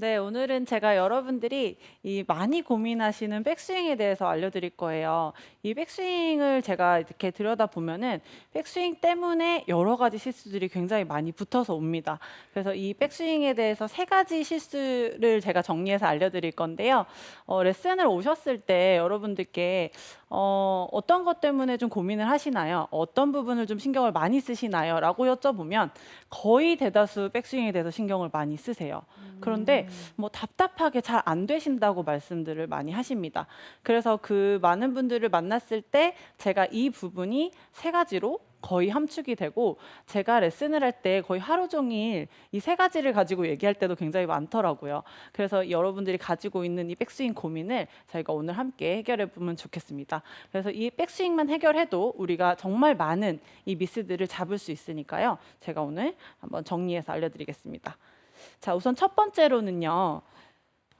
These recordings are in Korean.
네, 오늘은 제가 여러분들이 이 많이 고민하시는 백스윙에 대해서 알려드릴 거예요. 이 백스윙을 제가 이렇게 들여다보면은 백스윙 때문에 여러 가지 실수들이 굉장히 많이 붙어서 옵니다. 그래서 이 백스윙에 대해서 세 가지 실수를 제가 정리해서 알려드릴 건데요. 어, 레슨을 오셨을 때 여러분들께 어, 어떤 것 때문에 좀 고민을 하시나요? 어떤 부분을 좀 신경을 많이 쓰시나요? 라고 여쭤보면 거의 대다수 백스윙에 대해서 신경을 많이 쓰세요. 그런데 뭐 답답하게 잘 안 되신다고 말씀들을 많이 하십니다. 그래서 그 많은 분들을 만났을 때 제가 이 부분이 세 가지로 거의 함축이 되고 제가 레슨을 할 때 거의 하루 종일 이 세 가지를 가지고 얘기할 때도 굉장히 많더라고요. 그래서 여러분들이 가지고 있는 이 백스윙 고민을 저희가 오늘 함께 해결해 보면 좋겠습니다. 그래서 이 백스윙만 해결해도 우리가 정말 많은 이 미스들을 잡을 수 있으니까요. 제가 오늘 한번 정리해서 알려드리겠습니다. 자, 우선 첫 번째로는요.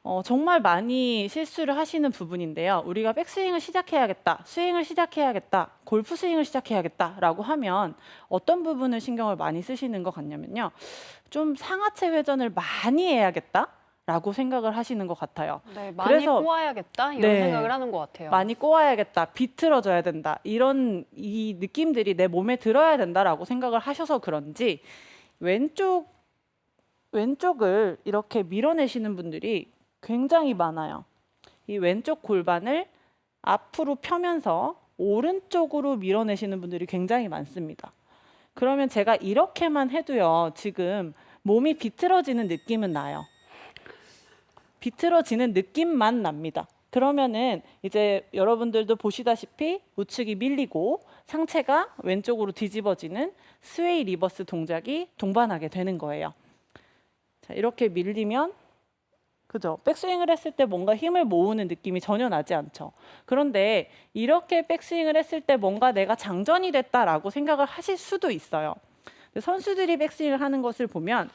어, 정말 많이 실수를 하시는 부분인데요. 우리가 백스윙을 시작해야겠다, 스윙을 시작해야겠다, 골프 스윙을 시작해야겠다라고 하면 어떤 부분을 신경을 많이 쓰시는 것 같냐면요. 좀 상하체 회전을 많이 해야겠다. 라고 생각을 하시는 것 같아요. 네, 많이 그래서- 꼬아야겠다 이런 네. 생각을 하는 것 같아요. 많이 꼬아야겠다, 비틀어져야 된다. 이런 이 느낌들이 내 몸에 들어야 된다라고 생각을 하셔서 그런지 왼쪽 왼쪽을 이렇게 밀어내시는 분들이 굉장히 많아요. 이 왼쪽 골반을 앞으로 펴면서 오른쪽으로 밀어내시는 분들이 굉장히 많습니다. 그러면 제가 이렇게만 해도요, 지금 몸이 비틀어지는 느낌은 나요. 비틀어지는 느낌만 납니다. 그러면은 이제 여러분들도 보시다시피 우측이 밀리고 상체가 왼쪽으로 뒤집어지는 스웨이 리버스 동작이 동반하게 되는 거예요. 자, 이렇게 밀리면 그죠? 백스윙을 했을 때 뭔가 힘을 모으는 느낌이 전혀 나지 않죠. 그런데 이렇게 백스윙을 했을 때 뭔가 내가 장전이 됐다라고 생각을 하실 수도 있어요. 선수들이 백스윙을 하는 것을 보면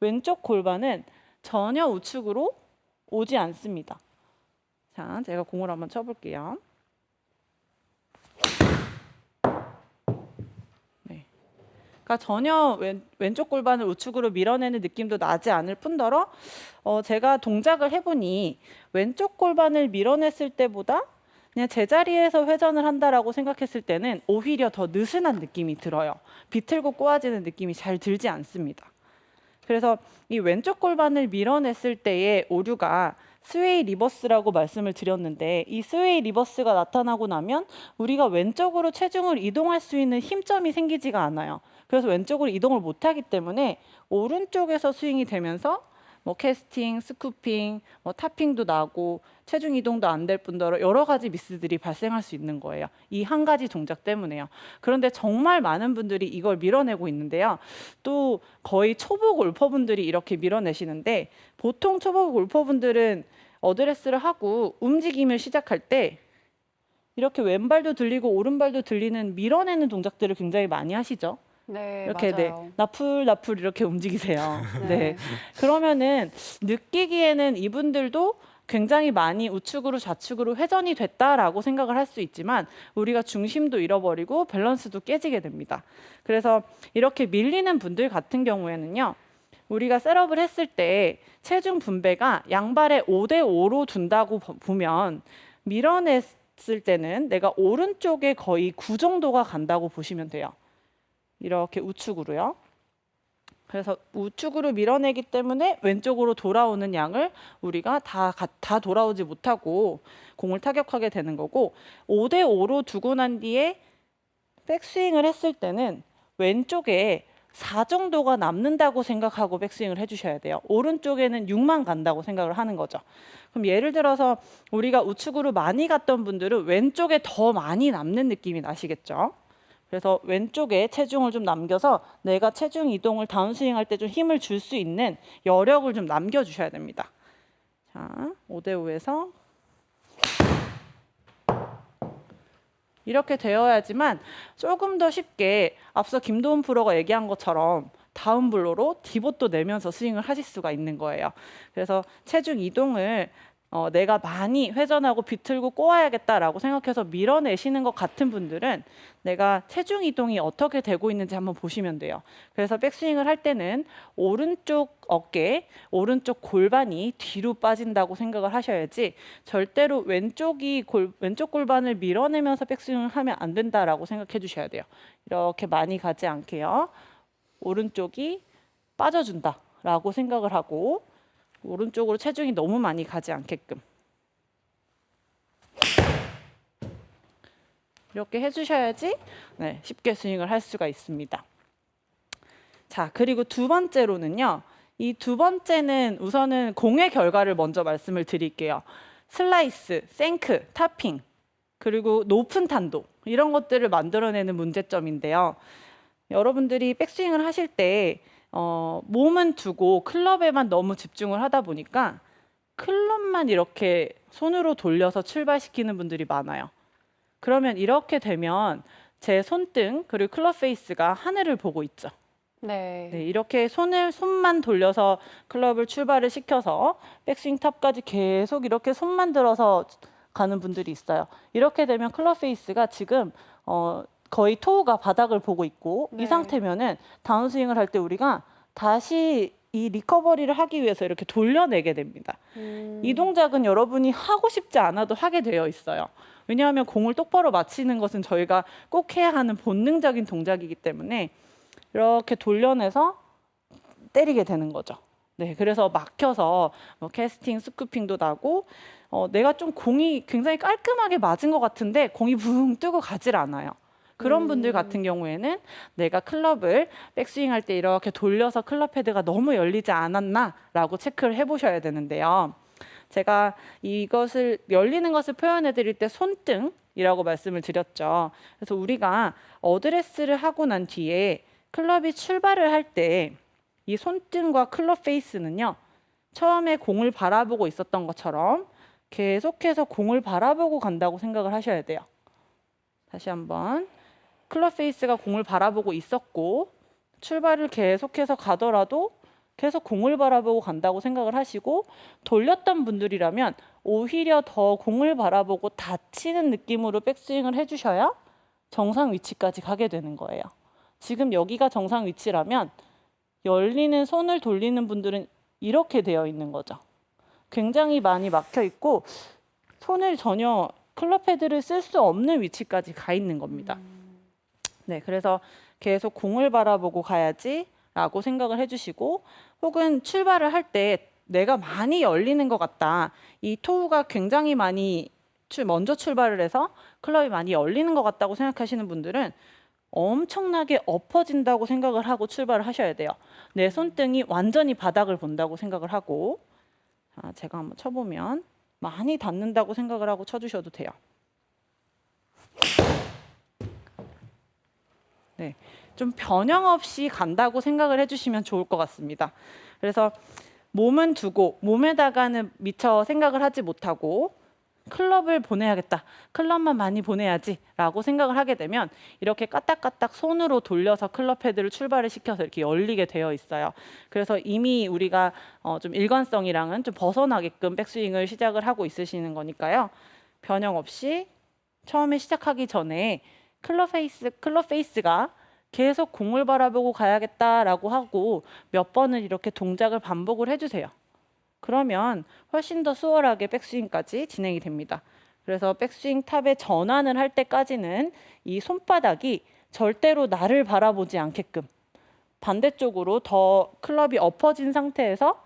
왼쪽 골반은 전혀 우측으로 오지 않습니다. 자, 제가 공을 한번 쳐볼게요. 그러니까 전혀 왼, 왼쪽 골반을 우측으로 밀어내는 느낌도 나지 않을 뿐더러 어, 제가 동작을 해보니 왼쪽 골반을 밀어냈을 때보다 그냥 제자리에서 회전을 한다라고 생각했을 때는 오히려 더 느슨한 느낌이 들어요. 비틀고 꼬아지는 느낌이 잘 들지 않습니다. 그래서 이 왼쪽 골반을 밀어냈을 때의 오류가 스웨이 리버스라고 말씀을 드렸는데 이 스웨이 리버스가 나타나고 나면 우리가 왼쪽으로 체중을 이동할 수 있는 힘점이 생기지가 않아요. 그래서 왼쪽으로 이동을 못하기 때문에 오른쪽에서 스윙이 되면서 뭐 캐스팅, 스쿠핑, 뭐 타핑도 나고 체중 이동도 안 될 뿐더러 여러 가지 미스들이 발생할 수 있는 거예요. 이 한 가지 동작 때문에요. 그런데 정말 많은 분들이 이걸 밀어내고 있는데요. 또 거의 초보 골퍼분들이 이렇게 밀어내시는데 보통 초보 골퍼분들은 어드레스를 하고 움직임을 시작할 때 이렇게 왼발도 들리고 오른발도 들리는 밀어내는 동작들을 굉장히 많이 하시죠. 네, 이렇게 네 맞아요. 나풀 나풀 이렇게 움직이세요. 네. 네. 그러면은 느끼기에는 이분들도 굉장히 많이 우측으로 좌측으로 회전이 됐다라고 생각을 할 수 있지만 우리가 중심도 잃어버리고 밸런스도 깨지게 됩니다. 그래서 이렇게 밀리는 분들 같은 경우에는요. 우리가 셋업을 했을 때 체중 분배가 양발에 5대 5로 둔다고 보- 보면 밀어냈을 때는 내가 오른쪽에 거의 9 정도가 간다고 보시면 돼요. 이렇게 우측으로요. 그래서 우측으로 밀어내기 때문에 왼쪽으로 돌아오는 양을 우리가 다, 가- 다 돌아오지 못하고 공을 타격하게 되는 거고 5대 5로 두고 난 뒤에 백스윙을 했을 때는 왼쪽에 4 정도가 남는다고 생각하고 백스윙을 해주셔야 돼요. 오른쪽에는 6만 간다고 생각을 하는 거죠. 그럼 예를 들어서 우리가 우측으로 많이 갔던 분들은 왼쪽에 더 많이 남는 느낌이 나시겠죠? 그래서 왼쪽에 체중을 좀 남겨서 내가 체중 이동을 다운스윙 할 때 좀 힘을 줄 수 있는 여력을 좀 남겨주셔야 됩니다. 자, 5대 5에서 이렇게 되어야지만 조금 더 쉽게 앞서 김도훈 프로가 얘기한 것처럼 다운 블로로 디봇도 내면서 스윙을 하실 수가 있는 거예요. 그래서 체중 이동을 어, 내가 많이 회전하고 비틀고 꼬아야겠다라고 생각해서 밀어내시는 것 같은 분들은 내가 체중 이동이 어떻게 되고 있는지 한번 보시면 돼요. 그래서 백스윙을 할 때는 오른쪽 어깨, 오른쪽 골반이 뒤로 빠진다고 생각을 하셔야지 절대로 왼쪽이 골, 왼쪽 골반을 밀어내면서 백스윙을 하면 안 된다라고 생각해 주셔야 돼요. 이렇게 많이 가지 않게요. 오른쪽이 빠져준다라고 생각을 하고 오른쪽으로 체중이 너무 많이 가지 않게끔 이렇게 해주셔야지 네, 쉽게 스윙을 할 수가 있습니다. 자 그리고 두 번째로는요. 이 두 번째는 우선은 공의 결과를 먼저 말씀을 드릴게요. 슬라이스, 생크, 타핑 그리고 높은 탄도 이런 것들을 만들어내는 문제점인데요. 여러분들이 백스윙을 하실 때 어, 몸은 두고 클럽에만 너무 집중을 하다 보니까 클럽만 이렇게 손으로 돌려서 출발시키는 분들이 많아요. 그러면 이렇게 되면 제 손등 그리고 클럽 페이스가 하늘을 보고 있죠. 네. 네, 이렇게 손을 손만 돌려서 클럽을 출발을 시켜서 백스윙 탑까지 계속 이렇게 손만 들어서 가는 분들이 있어요. 이렇게 되면 클럽 페이스가 지금 어, 거의 토우가 바닥을 보고 있고 네. 이 상태면은 다운스윙을 할 때 우리가 다시 이 리커버리를 하기 위해서 이렇게 돌려내게 됩니다. 음. 이 동작은 여러분이 하고 싶지 않아도 하게 되어 있어요. 왜냐하면 공을 똑바로 맞히는 것은 저희가 꼭 해야 하는 본능적인 동작이기 때문에 이렇게 돌려내서 때리게 되는 거죠. 네, 그래서 막혀서 뭐 캐스팅, 스쿠핑도 나고 어, 내가 좀 공이 굉장히 깔끔하게 맞은 것 같은데 공이 붕 뜨고 가질 않아요. 그런 분들 음. 같은 경우에는 내가 클럽을 백스윙 할 때 이렇게 돌려서 클럽 헤드가 너무 열리지 않았나라고 체크를 해보셔야 되는데요. 제가 이것을 열리는 것을 표현해 드릴 때 손등이라고 말씀을 드렸죠. 그래서 우리가 어드레스를 하고 난 뒤에 클럽이 출발을 할 때 이 손등과 클럽 페이스는요. 처음에 공을 바라보고 있었던 것처럼 계속해서 공을 바라보고 간다고 생각을 하셔야 돼요. 다시 한번 클럽 페이스가 공을 바라보고 있었고 출발을 계속해서 가더라도 계속 공을 바라보고 간다고 생각을 하시고 돌렸던 분들이라면 오히려 더 공을 바라보고 다치는 느낌으로 백스윙을 해주셔야 정상 위치까지 가게 되는 거예요. 지금 여기가 정상 위치라면 열리는 손을 돌리는 분들은 이렇게 되어 있는 거죠. 굉장히 많이 막혀 있고 손을 전혀 클럽 헤드를 쓸 수 없는 위치까지 가 있는 겁니다. 네, 그래서 계속 공을 바라보고 가야지라고 생각을 해주시고 혹은 출발을 할 때 내가 많이 열리는 것 같다. 이 토우가 굉장히 많이 출- 먼저 출발을 해서 클럽이 많이 열리는 것 같다고 생각하시는 분들은 엄청나게 엎어진다고 생각을 하고 출발을 하셔야 돼요. 내 손등이 완전히 바닥을 본다고 생각을 하고 자, 제가 한번 쳐보면 많이 닿는다고 생각을 하고 쳐주셔도 돼요. 네, 좀 변형 없이 간다고 생각을 해주시면 좋을 것 같습니다. 그래서 몸은 두고 몸에다가는 미처 생각을 하지 못하고 클럽을 보내야겠다. 클럽만 많이 보내야지라고 생각을 하게 되면 이렇게 까딱까딱 손으로 돌려서 클럽 헤드를 출발을 시켜서 이렇게 열리게 되어 있어요. 그래서 이미 우리가 어, 좀 일관성이랑은 좀 벗어나게끔 백스윙을 시작을 하고 있으시는 거니까요. 변형 없이 처음에 시작하기 전에 클럽 페이스 클럽 페이스가 계속 공을 바라보고 가야겠다라고 하고 몇 번을 이렇게 동작을 반복을 해주세요. 그러면 훨씬 더 수월하게 백스윙까지 진행이 됩니다. 그래서 백스윙 탑에 전환을 할 때까지는 이 손바닥이 절대로 나를 바라보지 않게끔 반대쪽으로 더 클럽이 엎어진 상태에서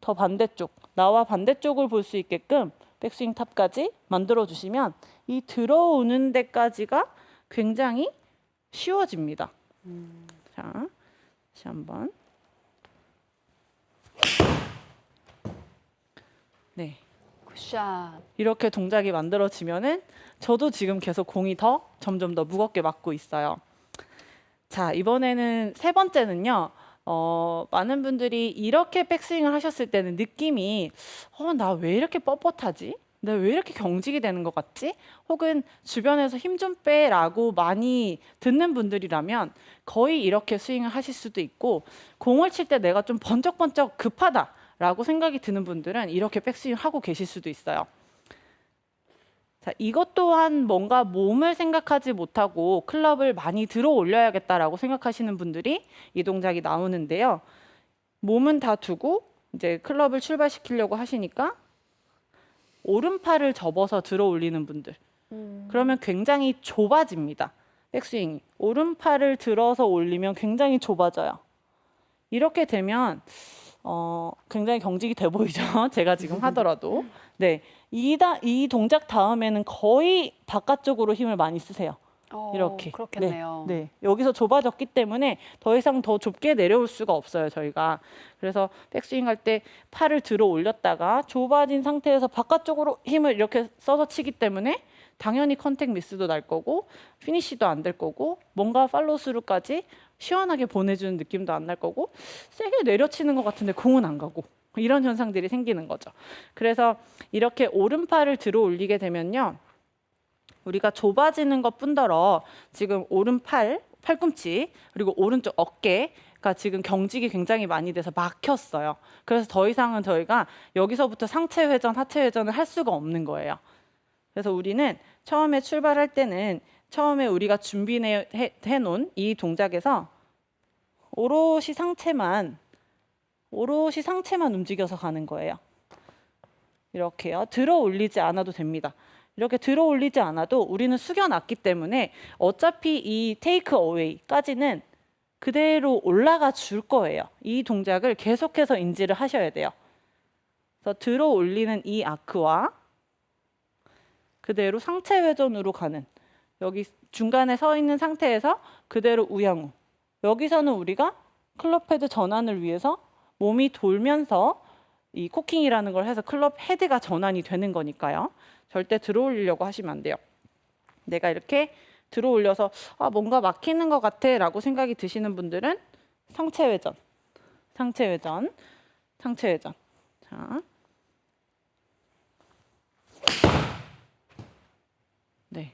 더 반대쪽 나와 반대쪽을 볼 수 있게끔 백스윙 탑까지 만들어 주시면 이 들어오는 데까지가 굉장히 쉬워집니다. 자, 다시 한번. 네. 굿샷. 이렇게 동작이 만들어지면은 저도 지금 계속 공이 더 점점 더 무겁게 맞고 있어요. 자, 이번에는 세 번째는요. 어, 많은 분들이 이렇게 백스윙을 하셨을 때는 느낌이 어, 나 왜 이렇게 뻣뻣하지? 내가 왜 이렇게 경직이 되는 것 같지? 혹은 주변에서 힘 좀 빼라고 많이 듣는 분들이라면 거의 이렇게 스윙을 하실 수도 있고 공을 칠 때 내가 좀 번쩍번쩍 급하다. 라고 생각이 드는 분들은 이렇게 백스윙 하고 계실 수도 있어요. 자, 이것 또한 뭔가 몸을 생각하지 못하고 클럽을 많이 들어 올려야겠다라고 생각하시는 분들이 이 동작이 나오는데요. 몸은 다 두고 이제 클럽을 출발시키려고 하시니까 오른팔을 접어서 들어 올리는 분들. 음. 그러면 굉장히 좁아집니다. 백스윙이. 오른팔을 들어서 올리면 굉장히 좁아져요. 이렇게 되면 어, 굉장히 경직이 돼 보이죠. 제가 지금 하더라도. 네. 이, 다, 이 동작 다음에는 거의 바깥쪽으로 힘을 많이 쓰세요. 어, 이렇게. 그렇겠네요. 네, 네. 여기서 좁아졌기 때문에 더 이상 더 좁게 내려올 수가 없어요, 저희가. 그래서 백스윙 할 때 팔을 들어 올렸다가 좁아진 상태에서 바깥쪽으로 힘을 이렇게 써서 치기 때문에 당연히 컨택 미스도 날 거고 피니시도 안 될 거고 뭔가 팔로스루까지 시원하게 보내주는 느낌도 안 날 거고 세게 내려치는 것 같은데 공은 안 가고 이런 현상들이 생기는 거죠. 그래서 이렇게 오른팔을 들어 올리게 되면요. 우리가 좁아지는 것 뿐더러 지금 오른팔, 팔꿈치 그리고 오른쪽 어깨 가 지금 경직이 굉장히 많이 돼서 막혔어요. 그래서 더 이상은 저희가 여기서부터 상체 회전, 하체 회전을 할 수가 없는 거예요. 그래서 우리는 처음에 출발할 때는 처음에 우리가 준비해 해 놓은 이 동작에서 오롯이 상체만 오롯이 상체만 움직여서 가는 거예요. 이렇게요. 들어 올리지 않아도 됩니다. 이렇게 들어 올리지 않아도 우리는 숙여놨기 때문에 어차피 이 테이크 어웨이까지는 그대로 올라가 줄 거예요. 이 동작을 계속해서 인지를 하셔야 돼요. 그래서 들어 올리는 이 아크와 그대로 상체 회전으로 가는 여기 중간에 서 있는 상태에서 그대로 우양우. 여기서는 우리가 클럽 헤드 전환을 위해서 몸이 돌면서 이 코킹이라는 걸 해서 클럽 헤드가 전환이 되는 거니까요. 절대 들어 올리려고 하시면 안 돼요. 내가 이렇게 들어 올려서 아, 뭔가 막히는 것 같아라고 생각이 드시는 분들은 상체 회전, 상체 회전, 상체 회전. 자, 네,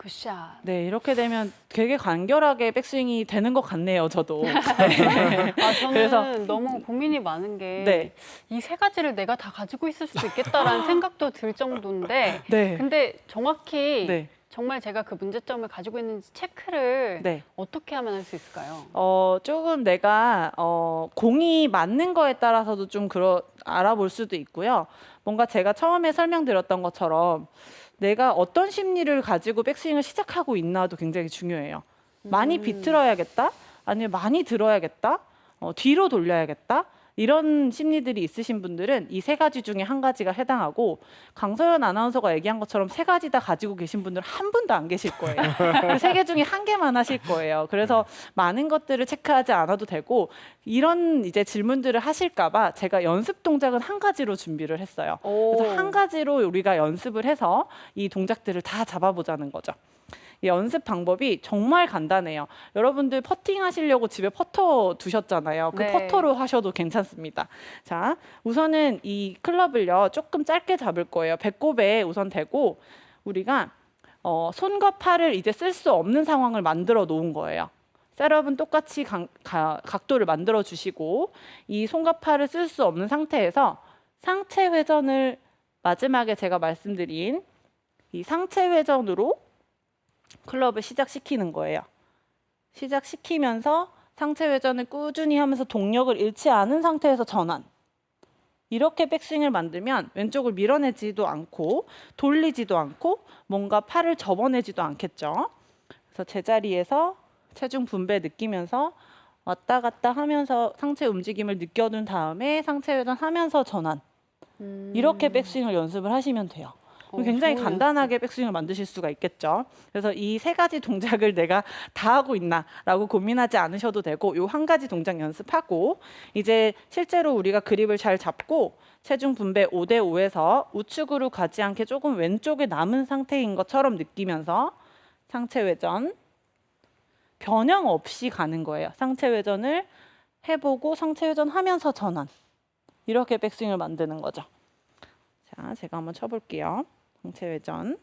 굿샷. 네 이렇게 되면 되게 간결하게 백스윙이 되는 것 같네요. 저도. 네. 아, 저는 그래서- 너무 고민이 많은 게 네, 이세 가지를 내가 다 가지고 있을 수도 있겠다라는 생각도 들 정도인데 네, 근데 정확히 네, 정말 제가 그 문제점을 가지고 있는지 체크를 네. 어떻게 하면 할 수 있을까요? 어, 조금 내가 어, 공이 맞는 거에 따라서도 좀 그러, 알아볼 수도 있고요. 뭔가 제가 처음에 설명드렸던 것처럼 내가 어떤 심리를 가지고 백스윙을 시작하고 있나도 굉장히 중요해요. 많이 음. 비틀어야겠다? 아니면 많이 들어야겠다? 어, 뒤로 돌려야겠다? 이런 심리들이 있으신 분들은 이 세 가지 중에 한 가지가 해당하고 강서연 아나운서가 얘기한 것처럼 세 가지 다 가지고 계신 분들은 한 분도 안 계실 거예요. 그 세 개 중에 한 개만 하실 거예요. 그래서 많은 것들을 체크하지 않아도 되고 이런 이제 질문들을 하실까봐 제가 연습 동작은 한 가지로 준비를 했어요. 오. 그래서 한 가지로 우리가 연습을 해서 이 동작들을 다 잡아보자는 거죠. 이 연습 방법이 정말 간단해요. 여러분들 퍼팅 하시려고 집에 퍼터 두셨잖아요. 그 네. 퍼터로 하셔도 괜찮습니다. 자, 우선은 이 클럽을요 조금 짧게 잡을 거예요. 배꼽에 우선 대고 우리가 어, 손과 팔을 이제 쓸 수 없는 상황을 만들어 놓은 거예요. 셋업은 똑같이 강- 가- 각도를 만들어 주시고 이 손과 팔을 쓸 수 없는 상태에서 상체 회전을 마지막에 제가 말씀드린 이 상체 회전으로 클럽을 시작시키는 거예요. 시작시키면서 상체 회전을 꾸준히 하면서 동력을 잃지 않은 상태에서 전환. 이렇게 백스윙을 만들면 왼쪽을 밀어내지도 않고 돌리지도 않고 뭔가 팔을 접어내지도 않겠죠. 그래서 제자리에서 체중 분배 느끼면서 왔다 갔다 하면서 상체 움직임을 느껴둔 다음에 상체 회전 하면서 전환. 음. 이렇게 백스윙을 연습을 하시면 돼요. 그럼 어, 굉장히 간단하게 백스윙을 만드실 수가 있겠죠. 그래서 이 세 가지 동작을 내가 다 하고 있나라고 고민하지 않으셔도 되고 요 한 가지 동작 연습하고 이제 실제로 우리가 그립을 잘 잡고 체중 분배 5대 5에서 우측으로 가지 않게 조금 왼쪽에 남은 상태인 것처럼 느끼면서 상체 회전 변형 없이 가는 거예요. 상체 회전을 해보고 상체 회전 하면서 전환 이렇게 백스윙을 만드는 거죠. 자, 제가 한번 쳐볼게요. 상체 회전.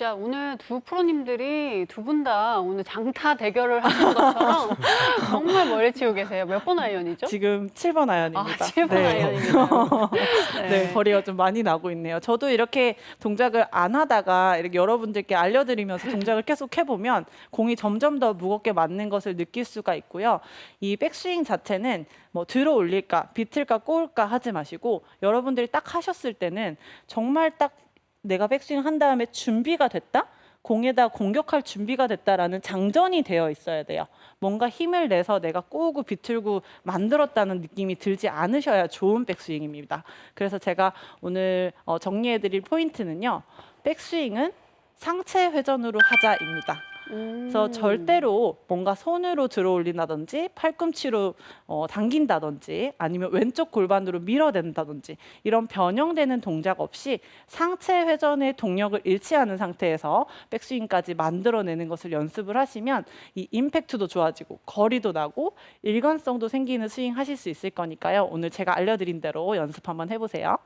네. 굿샷. 오늘 두 프로님들이 두 분 다 오늘 장타 대결을 하신 것처럼 정말 멀리 치고 계세요. 몇 번 아이언이죠? 지금 7번 아이언입니다. 아, 7번 네. 아이언입니다. 네, 거리가 좀 많이 나고 있네요. 저도 이렇게 동작을 안 하다가 이렇게 여러분들께 알려드리면서 동작을 계속 해보면 공이 점점 더 무겁게 맞는 것을 느낄 수가 있고요. 이 백스윙 자체는 뭐 들어 올릴까, 비틀까, 꼬을까 하지 마시고 여러분들이 딱 하셨을 때는 정말 딱 내가 백스윙 한 다음에 준비가 됐다? 공에다 공격할 준비가 됐다라는 장전이 되어 있어야 돼요. 뭔가 힘을 내서 내가 꼬우고 비틀고 만들었다는 느낌이 들지 않으셔야 좋은 백스윙입니다. 그래서 제가 오늘 어, 정리해드릴 포인트는요. 백스윙은 상체 회전으로 하자입니다. 그래서 음. 절대로 뭔가 손으로 들어 올린다든지 팔꿈치로 어, 당긴다든지 아니면 왼쪽 골반으로 밀어낸다든지 이런 변형되는 동작 없이 상체 회전의 동력을 잃지 않은 상태에서 백스윙까지 만들어내는 것을 연습을 하시면 이 임팩트도 좋아지고 거리도 나고 일관성도 생기는 스윙 하실 수 있을 거니까요. 오늘 제가 알려드린 대로 연습 한번 해보세요.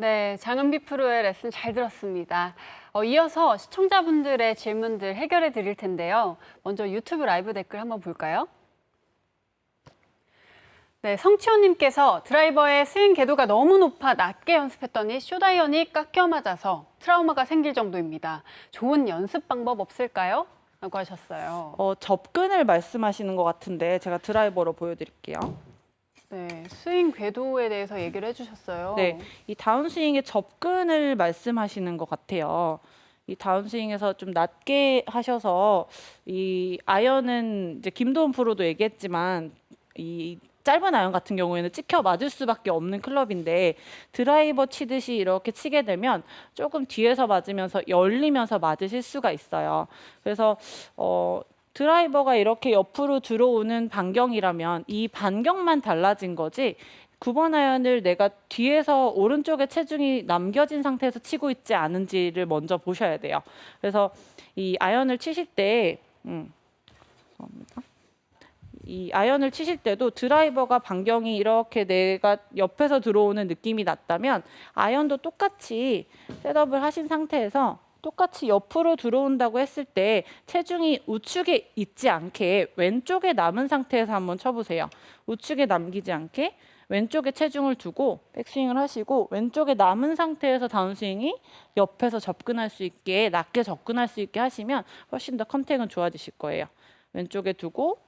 네, 장은비 프로의 레슨 잘 들었습니다. 어, 이어서 시청자분들의 질문들 해결해 드릴 텐데요. 먼저 유튜브 라이브 댓글 한번 볼까요? 네, 성치호님께서 드라이버의 스윙 궤도가 너무 높아 낮게 연습했더니 쇼다이언이 깎여 맞아서 트라우마가 생길 정도입니다. 좋은 연습 방법 없을까요? 라고 하셨어요. 어, 접근을 말씀하시는 것 같은데 제가 드라이버로 보여드릴게요. 네, 스윙 궤도에 대해서 얘기를 해주셨어요. 네, 이 다운스윙의 접근을 말씀하시는 것 같아요. 이 다운스윙에서 좀 낮게 하셔서 이 아이언은 이제 김도훈 프로도 얘기했지만 이 짧은 아이언 같은 경우에는 찍혀 맞을 수밖에 없는 클럽인데 드라이버 치듯이 이렇게 치게 되면 조금 뒤에서 맞으면서 열리면서 맞으실 수가 있어요. 그래서 어 드라이버가 이렇게 옆으로 들어오는 반경이라면 이 반경만 달라진 거지 9번 아이언을 내가 뒤에서 오른쪽에 체중이 남겨진 상태에서 치고 있지 않은지를 먼저 보셔야 돼요. 그래서 이 아이언을 치실 때, 음, 죄송합니다. 이 아이언을 치실 때도 드라이버가 반경이 이렇게 내가 옆에서 들어오는 느낌이 났다면 아이언도 똑같이 셋업을 하신 상태에서 똑같이 옆으로 들어온다고 했을 때 체중이 우측에 있지 않게 왼쪽에 남은 상태에서 한번 쳐보세요. 우측에 남기지 않게 왼쪽에 체중을 두고 백스윙을 하시고 왼쪽에 남은 상태에서 다운스윙이 옆에서 접근할 수 있게 낮게 접근할 수 있게 하시면 훨씬 더 컨택은 좋아지실 거예요. 왼쪽에 두고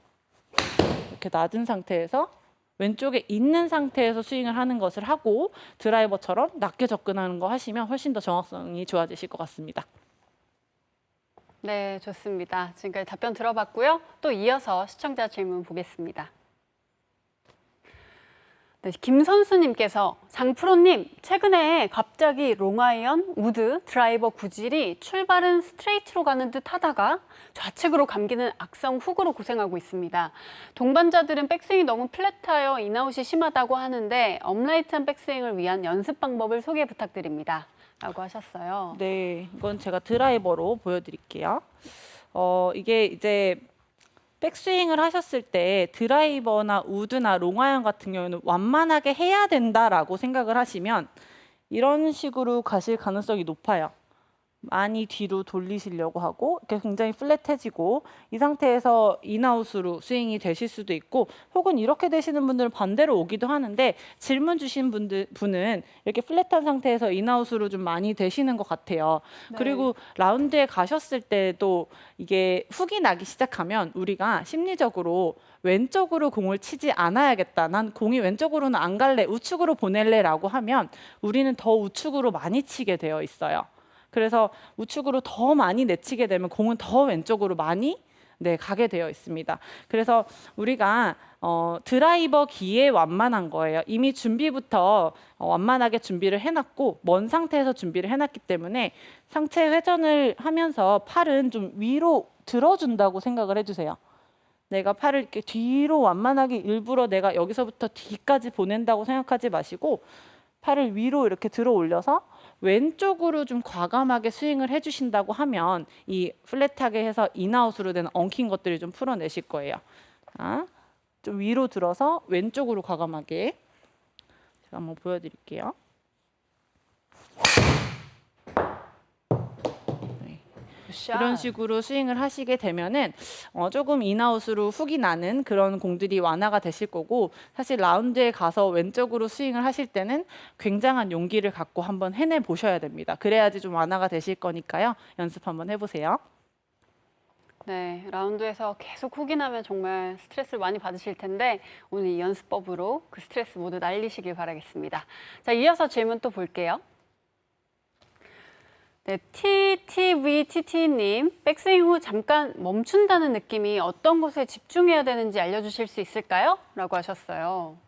이렇게 낮은 상태에서 왼쪽에 있는 상태에서 스윙을 하는 것을 하고 드라이버처럼 낮게 접근하는 거 하시면 훨씬 더 정확성이 좋아지실 것 같습니다. 네, 좋습니다. 지금까지 답변 들어봤고요. 또 이어서 시청자 질문 보겠습니다. 네, 김 선수님께서 장프로님 최근에 갑자기 롱아이언, 우드, 드라이버 구질이 출발은 스트레이트로 가는 듯 하다가 좌측으로 감기는 악성 훅으로 고생하고 있습니다. 동반자들은 백스윙이 너무 플랫하여 인아웃이 심하다고 하는데 업라이트한 백스윙을 위한 연습 방법을 소개 부탁드립니다. 라고 하셨어요. 네, 이건 제가 드라이버로 보여드릴게요. 어, 이게 이제 백스윙을 하셨을 때 드라이버나 우드나 롱아이언 같은 경우는 완만하게 해야 된다라고 생각을 하시면 이런 식으로 가실 가능성이 높아요. 많이 뒤로 돌리시려고 하고 이렇게 굉장히 플랫해지고 이 상태에서 인아웃으로 스윙이 되실 수도 있고 혹은 이렇게 되시는 분들은 반대로 오기도 하는데 질문 주신 분들 분은 이렇게 플랫한 상태에서 인아웃으로 좀 많이 되시는 것 같아요. 네. 그리고 라운드에 가셨을 때도 이게 훅이 나기 시작하면 우리가 심리적으로 왼쪽으로 공을 치지 않아야겠다. 난 공이 왼쪽으로는 안 갈래. 우측으로 보낼래라고 하면 우리는 더 우측으로 많이 치게 되어 있어요. 그래서 우측으로 더 많이 내치게 되면 공은 더 왼쪽으로 많이 네, 가게 되어 있습니다. 그래서 우리가 어, 드라이버 기에 완만한 거예요. 이미 준비부터 어, 완만하게 준비를 해놨고 먼 상태에서 준비를 해놨기 때문에 상체 회전을 하면서 팔은 좀 위로 들어준다고 생각을 해주세요. 내가 팔을 이렇게 뒤로 완만하게 일부러 내가 여기서부터 뒤까지 보낸다고 생각하지 마시고 팔을 위로 이렇게 들어 올려서 왼쪽으로 좀 과감하게 스윙을 해주신다고 하면 이 플랫하게 해서 인아웃으로 된 엉킨 것들을 좀 풀어내실 거예요. 자, 좀 위로 들어서 왼쪽으로 과감하게 제가 한번 보여드릴게요. 굿샷. 이런 식으로 스윙을 하시게 되면은 어, 조금 인아웃으로 훅이 나는 그런 공들이 완화가 되실 거고 사실 라운드에 가서 왼쪽으로 스윙을 하실 때는 굉장한 용기를 갖고 한번 해내 보셔야 됩니다. 그래야지 좀 완화가 되실 거니까요. 연습 한번 해보세요. 네, 라운드에서 계속 훅이 나면 정말 스트레스를 많이 받으실 텐데 오늘 이 연습법으로 그 스트레스 모두 날리시길 바라겠습니다. 자, 이어서 질문 또 볼게요. 네, TTVTT님, 백스윙 후 잠깐 멈춘다는 느낌이 어떤 곳에 집중해야 되는지 알려주실 수 있을까요? 라고 하셨어요.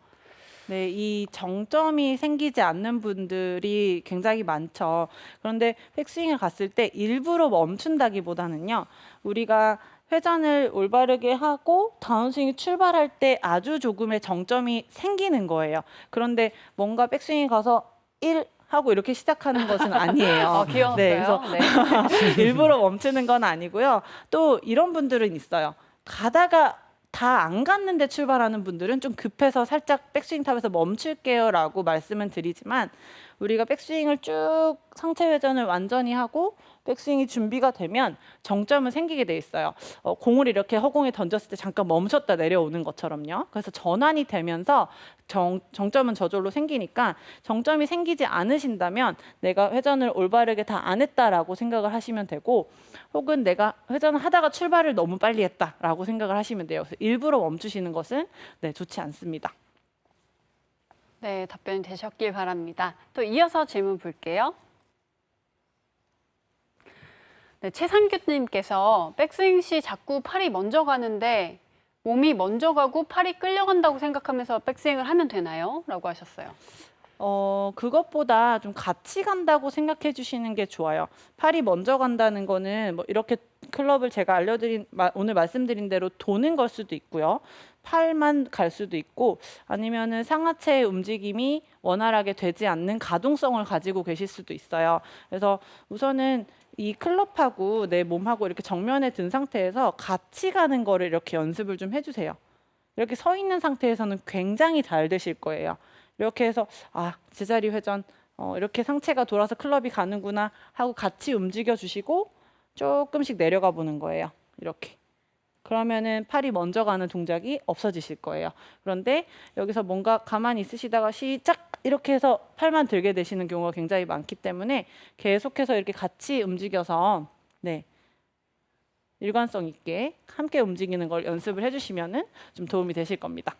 네, 이 정점이 생기지 않는 분들이 굉장히 많죠. 그런데 백스윙을 갔을 때 일부러 멈춘다기보다는요, 우리가 회전을 올바르게 하고 다운스윙이 출발할 때 아주 조금의 정점이 생기는 거예요. 그런데 뭔가 백스윙이 가서 1 하고 이렇게 시작하는 것은 아니에요. 어, 귀여웠어요. 네, 그래서 네. 일부러 멈추는 건 아니고요. 또 이런 분들은 있어요. 가다가 다 안 갔는데 출발하는 분들은 좀 급해서 살짝 백스윙 탑에서 멈출게요라고 말씀은 드리지만 우리가 백스윙을 쭉 상체 회전을 완전히 하고 백스윙이 준비가 되면 정점은 생기게 돼 있어요. 어, 공을 이렇게 허공에 던졌을 때 잠깐 멈췄다 내려오는 것처럼요. 그래서 전환이 되면서 정, 정점은 저절로 생기니까 정점이 생기지 않으신다면 내가 회전을 올바르게 다 안 했다라고 생각을 하시면 되고 혹은 내가 회전을 하다가 출발을 너무 빨리 했다라고 생각을 하시면 돼요. 그래서 일부러 멈추시는 것은 네, 좋지 않습니다. 네, 답변이 되셨길 바랍니다. 또 이어서 질문 볼게요. 네, 최상규님께서 백스윙 시 자꾸 팔이 먼저 가는데 몸이 먼저 가고 팔이 끌려간다고 생각하면서 백스윙을 하면 되나요? 라고 하셨어요. 어, 그것보다 좀 같이 간다고 생각해 주시는 게 좋아요. 팔이 먼저 간다는 거는 뭐 이렇게 클럽을 제가 알려드린, 마- 오늘 말씀드린 대로 도는 걸 수도 있고요. 팔만 갈 수도 있고 아니면은 상하체의 움직임이 원활하게 되지 않는 가동성을 가지고 계실 수도 있어요. 그래서 우선은 이 클럽하고 내 몸하고 이렇게 정면에 든 상태에서 같이 가는 거를 이렇게 연습을 좀 해주세요. 이렇게 서 있는 상태에서는 굉장히 잘 되실 거예요. 이렇게 해서 아 제자리 회전 어, 이렇게 상체가 돌아서 클럽이 가는구나 하고 같이 움직여 주시고 조금씩 내려가 보는 거예요. 이렇게. 그러면은 팔이 먼저 가는 동작이 없어지실 거예요. 그런데 여기서 뭔가 가만히 있으시다가 시작 이렇게 해서 팔만 들게 되시는 경우가 굉장히 많기 때문에 계속해서 이렇게 같이 움직여서 네. 일관성 있게 함께 움직이는 걸 연습을 해주시면은 좀 도움이 되실 겁니다.